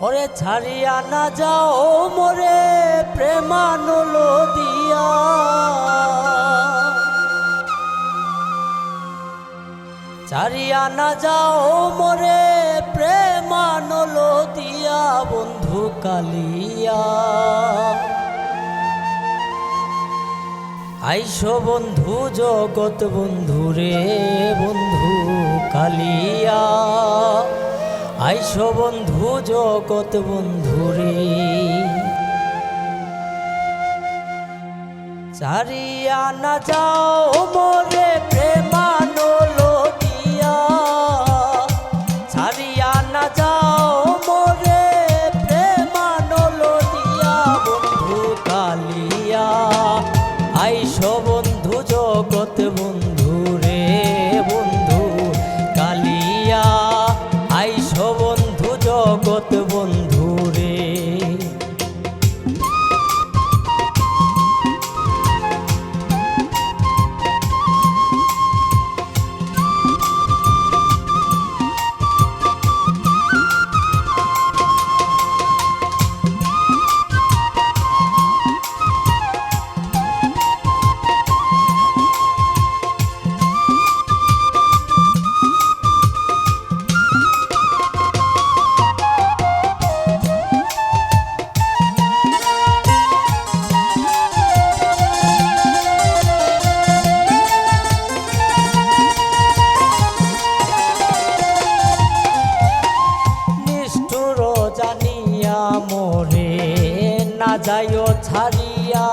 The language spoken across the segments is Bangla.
ওরে ছাড়িয়া না যাও মোরে প্রেমানলো দিয়া। ছাড়িয়া না যাও মোরে প্রেমানলো দিয়া, বন্ধু কালিয়া। আইসো বন্ধু, জগৎ বন্ধু রে বন্ধু কালিয়া। আইসো বন্ধু জগত বন্ধু রে চারিয়া না যাও মোরে প্রেমানলো জগৎ বন্ধু যাইও ছাড়িয়া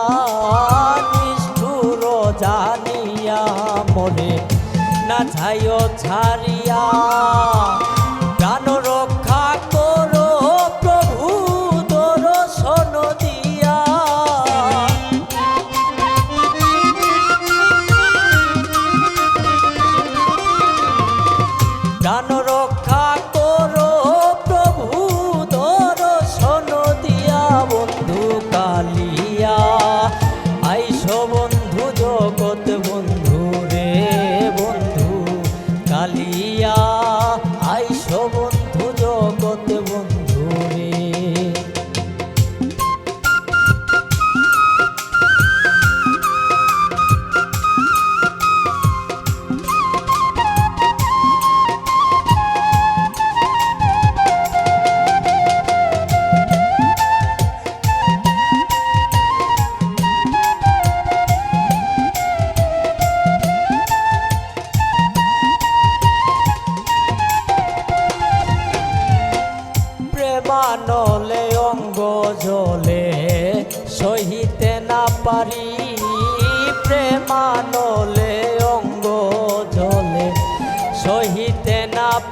নিষ্ঠুর জানিয়া মোরে না যাইও ছাড়িয়া, প্রাণ রক্ষা করো প্রভু দর্শন দিয়া। প্রাণ কালিয়া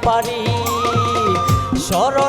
পারি। স্মরণেতে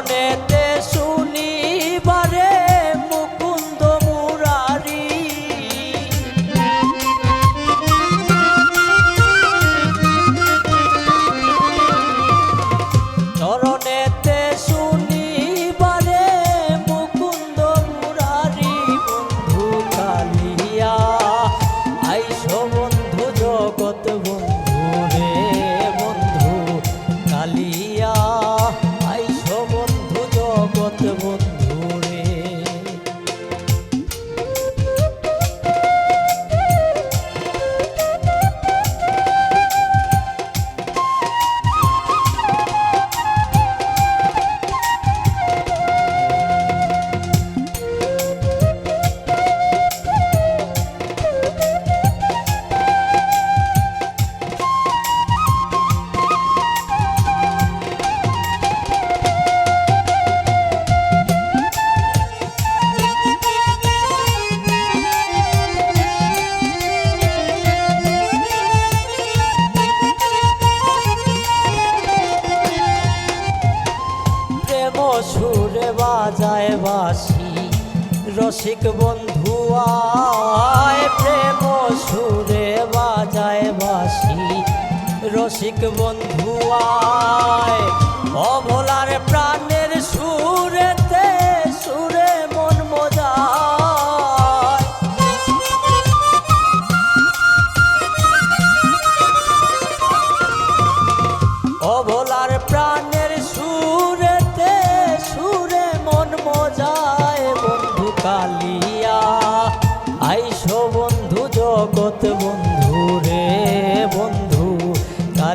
রসিক বন্ধু আয় প্রেম সুরে বাজায় বাসি রসিক বন্ধু আয় অভোলার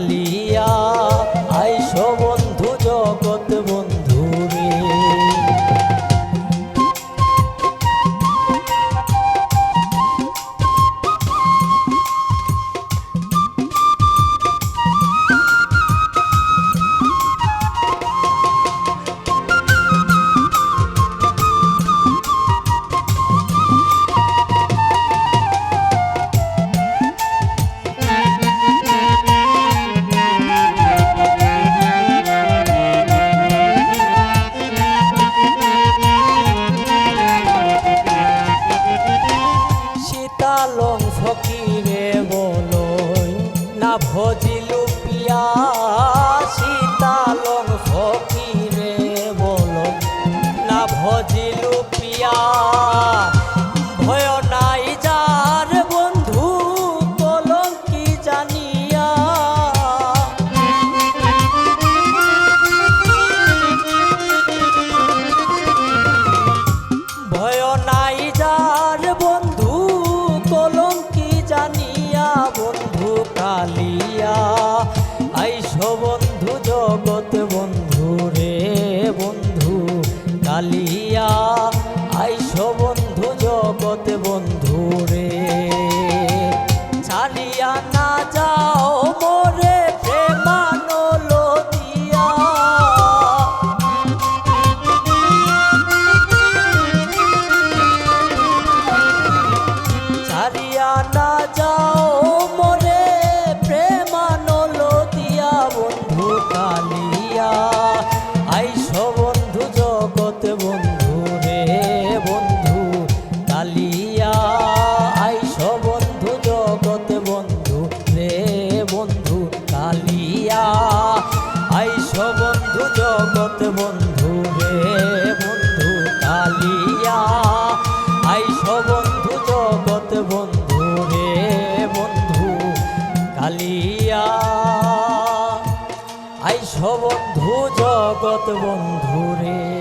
আলী ভজি জানিয়া না যাও মোরে প্রেমানলো দিয়া ছাড়িয়া না যাও বন্ধু জগৎ বন্ধু রে